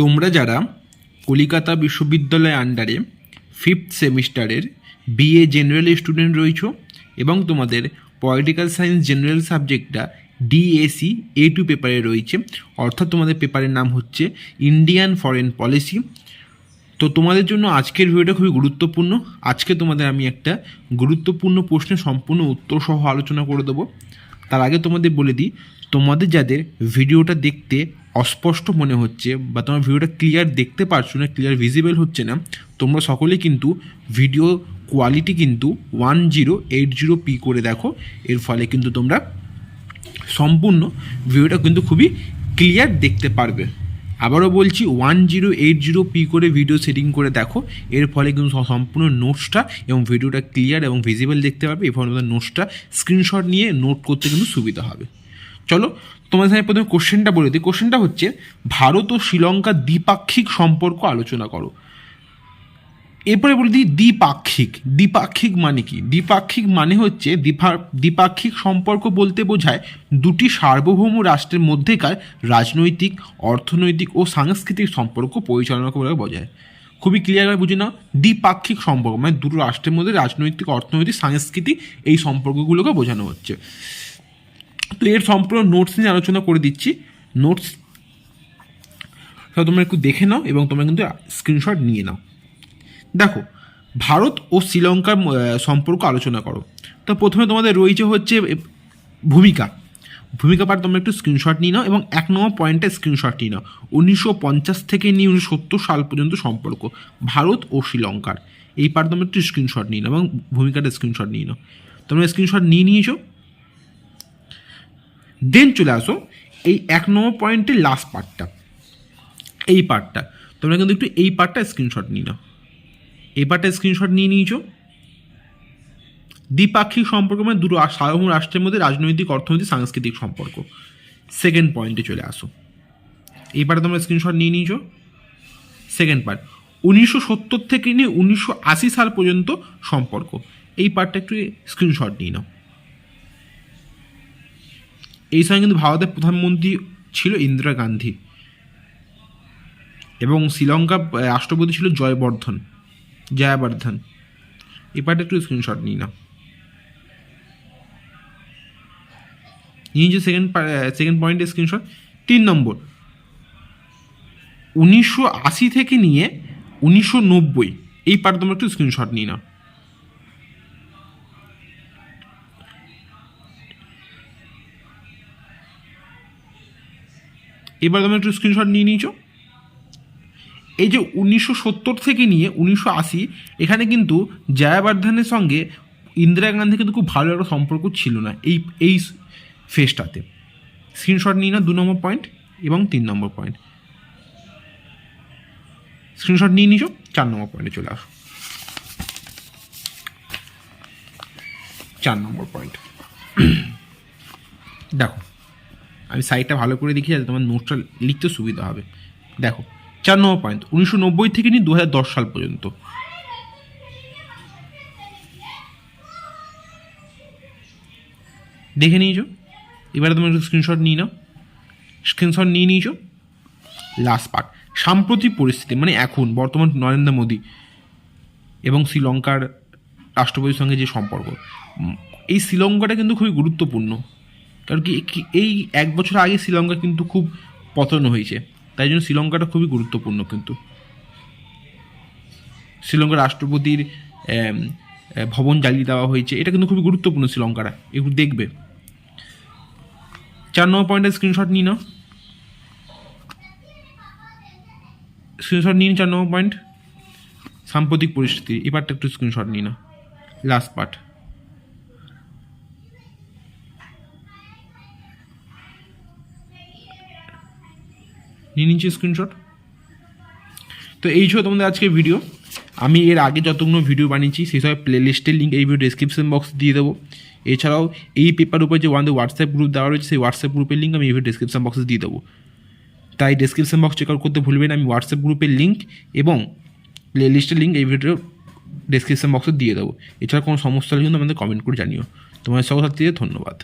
তোমরা যারা কলিকাতা বিশ্ববিদ্যালয়ের আন্ডারে ফিফথ সেমিস্টারের বিএ জেনারেল স্টুডেন্ট রয়েছো এবং তোমাদের পলিটিক্যাল সায়েন্স জেনারেল সাবজেক্টটা ডিএসি এ টু পেপারে রয়েছে, অর্থাৎ তোমাদের পেপারের নাম হচ্ছে ইন্ডিয়ান ফরেন পলিসি তো তোমাদের জন্য আজকের ভিডিওটা খুবই গুরুত্বপূর্ণ। আজকে তোমাদের আমি একটা গুরুত্বপূর্ণ প্রশ্নের সম্পূর্ণ উত্তর সহ আলোচনা করে দেবো। তার আগে তোমাদের বলে দিই, তোমাদের যাদের ভিডিওটা দেখতে অস্পষ্ট মনে হচ্ছে বা তোমার ভিডিওটা ক্লিয়ার দেখতে পারছ না ক্লিয়ার ভিজিবল হচ্ছে না, তোমরা সকলেই কিন্তু ভিডিও কোয়ালিটি কিন্তু one zero eight zero P করে দেখো। এর ফলে কিন্তু তোমরা সম্পূর্ণ ভিডিওটা কিন্তু খুবই ক্লিয়ার দেখতে পারবে। আবারও বলছি one zero eight zero P করে ভিডিও সেটিং করে দেখো। এর ফলে কিন্তু সম্পূর্ণ নোটসটা এবং ভিডিওটা ক্লিয়ার এবং ভিজিবল দেখতে পারবে। এর ফলে নোটসটা স্ক্রিনশট নিয়ে নোট করতে কিন্তু সুবিধা হবে। চলো তোমাদের সাথে প্রথমে কোশ্চেনটা বলে দিই। কোশ্চেনটা হচ্ছে, ভারত ও শ্রীলঙ্কার দ্বিপাক্ষিক সম্পর্ক আলোচনা করো। এরপরে বলে দিই দ্বিপাক্ষিক। দ্বিপাক্ষিক মানে কি? দ্বিপাক্ষিক মানে হচ্ছে দ্বিপা- দ্বিপাক্ষিক সম্পর্ক বলতে বোঝায় দুটি সার্বভৌম রাষ্ট্রের মধ্যেকার রাজনৈতিক, অর্থনৈতিক ও সাংস্কৃতিক সম্পর্ক পরিচালনা করে বোঝায় খুবই ক্লিয়ারভাবে বুঝে নাও। দ্বিপাক্ষিক সম্পর্ক মানে দুটো রাষ্ট্রের মধ্যে রাজনৈতিক, অর্থনৈতিক, সাংস্কৃতিক এই সম্পর্কগুলোকে বোঝানো হচ্ছে। তো এর সম্পূর্ণ নোটস নিয়ে আলোচনা করে দিচ্ছি। নোটস তোমরা একটু দেখে নাও এবং তোমরা কিন্তু স্ক্রিনশট নিয়ে নাও। দেখো, ভারত ও শ্রীলঙ্কার সম্পর্ক আলোচনা করো। তো প্রথমে তোমাদের রয়েছে হচ্ছে ভূমিকা। ভূমিকা পার তোমরা একটু স্ক্রিনশট নিয়ে নাও এবং এক নম্বর পয়েন্টে স্ক্রিনশট নিয়ে নাও। উনিশশো পঞ্চাশ থেকে নিয়ে উনিশশো সত্তর সাল পর্যন্ত সম্পর্ক, ভারত ও শ্রীলঙ্কার। এই পার তোমরা একটু স্ক্রিনশট নিয়ে নাও এবং ভূমিকাটা স্ক্রিনশট নিয়ে নাও। তোমরা স্ক্রিনশট নিয়ে নিয়েছো। দেন চলে আসো এই এক নম্বর পয়েন্টের লাস্ট পার্টটা এই পার্টটা তোমরা কিন্তু একটু এই পার্টটা স্ক্রিনশট নিয়ে নাও। এই পার্টটা স্ক্রিনশট নিয়ে নিয়েছো। দ্বিপাক্ষিক সম্পর্ক মানে দুটো সার্বভৌম রাষ্ট্রের মধ্যে রাজনৈতিক, অর্থনৈতিক, সাংস্কৃতিক সম্পর্ক। সেকেন্ড পয়েন্টে চলে আসো। এই পার্টে তোমরা স্ক্রিনশট নিয়ে নিয়েছো। সেকেন্ড পার্ট উনিশশো সত্তর থেকে নিয়ে উনিশশো আশি সাল পর্যন্ত সম্পর্ক। এই পার্টটা একটু স্ক্রিনশট নিয়ে নাও। এই সময় কিন্তু ভারতের প্রধানমন্ত্রী ছিল ইন্দিরা গান্ধী এবং শ্রীলঙ্কা রাষ্ট্রপতি ছিল জয়বর্ধন, জয়াবর্ধন। এই পার্টে একটু স্ক্রিনশট নিই না নিয়ে যে সেকেন্ড সেকেন্ড পয়েন্টের স্ক্রিনশট তিন নম্বর। উনিশশো আশি থেকে নিয়ে উনিশশো নব্বই, এই পার্ট তোমরা একটু স্ক্রিনশট নিই না এবার তোমরা একটু স্ক্রিনশট নিয়ে নিয়েছো। এই যে উনিশশো সত্তর থেকে নিয়ে উনিশশো আশি, এখানে কিন্তু জয়াবর্ধনের সঙ্গে ইন্দিরা গান্ধী কিন্তু খুব ভালো একটা সম্পর্ক ছিল না এই এই ফেসটাতে স্ক্রিনশট নিয়ে না দু নম্বর পয়েন্ট এবং তিন নম্বর পয়েন্ট স্ক্রিনশট নিয়ে নিছো চার নম্বর পয়েন্টে চলে আসো। চার নম্বর পয়েন্ট দেখো আমি সাইডটা ভালো করে দেখি যাতে তোমার নোটটা লিখতে সুবিধা হবে। দেখো, চার নম্বর পয়েন্ট উনিশশো নব্বই থেকে নিয়ে দু হাজার দশ সাল পর্যন্ত। দেখে নিয়েছো? এবারে তুমি একটু স্ক্রিনশট নিয়ে নাও। স্ক্রিনশট নিয়ে নিয়েছো? লাস্ট পার্ট সাম্প্রতিক পরিস্থিতি মানে এখন, বর্তমান নরেন্দ্র মোদী এবং শ্রীলঙ্কার রাষ্ট্রপতির সঙ্গে যে সম্পর্ক। এই শ্রীলঙ্কাটা কিন্তু খুবই গুরুত্বপূর্ণ। কারণ কি এই এক বছর আগে শ্রীলঙ্কা কিন্তু খুব পতন হয়েছে। তাই জন্য শ্রীলঙ্কাটা খুবই গুরুত্বপূর্ণ কিন্তু। শ্রীলঙ্কার রাষ্ট্রপতির ভবন জ্বালিয়ে দেওয়া হয়েছে। এটা কিন্তু খুবই গুরুত্বপূর্ণ শ্রীলঙ্কাটা। একটু দেখবে। চার নম্বর পয়েন্টের স্ক্রিনশট নিয়ে নাও। স্ক্রিনশট নিন চার নম্বর পয়েন্ট সাম্প্রতিক পরিস্থিতি। এই পার্টটা একটু স্ক্রিনশট নিই না লাস্ট পার্ট নিয়ে নিচ্ছি স্ক্রিনশট তো এই ছিল তোমাদের আজকের ভিডিও আমি এর আগে যতগুলো ভিডিও বানিয়েছি, সেই সব প্লে লিস্টের লিঙ্ক এই ভিডিও ডিসক্রিপশন বক্স দিয়ে দেবো। এছাড়াও এই পেপার উপর যে ওয়ান হোয়াটসঅ্যাপ গ্রুপ দেওয়া রয়েছে, সেই হোয়াটসঅ্যাপ গ্রুপের লিঙ্ক আমি এই ভিডিও ডিসক্রিপশন বক্সে দিয়ে দেবো। তাই ডিসক্রিপশন বক্স চেক আউট করতে ভুলবেন আমি হোয়াটসঅ্যাপ গ্রুপের লিঙ্ক এবং প্লে লিস্টের লিঙ্ক এই ভিডিও ডিসক্রিপশন বক্সে দিয়ে দেবো। এছাড়া কোনো সমস্যা হলে কিন্তু আমাদের কমেন্ট করে জানিও। তোমার সকল সাথে ধন্যবাদ।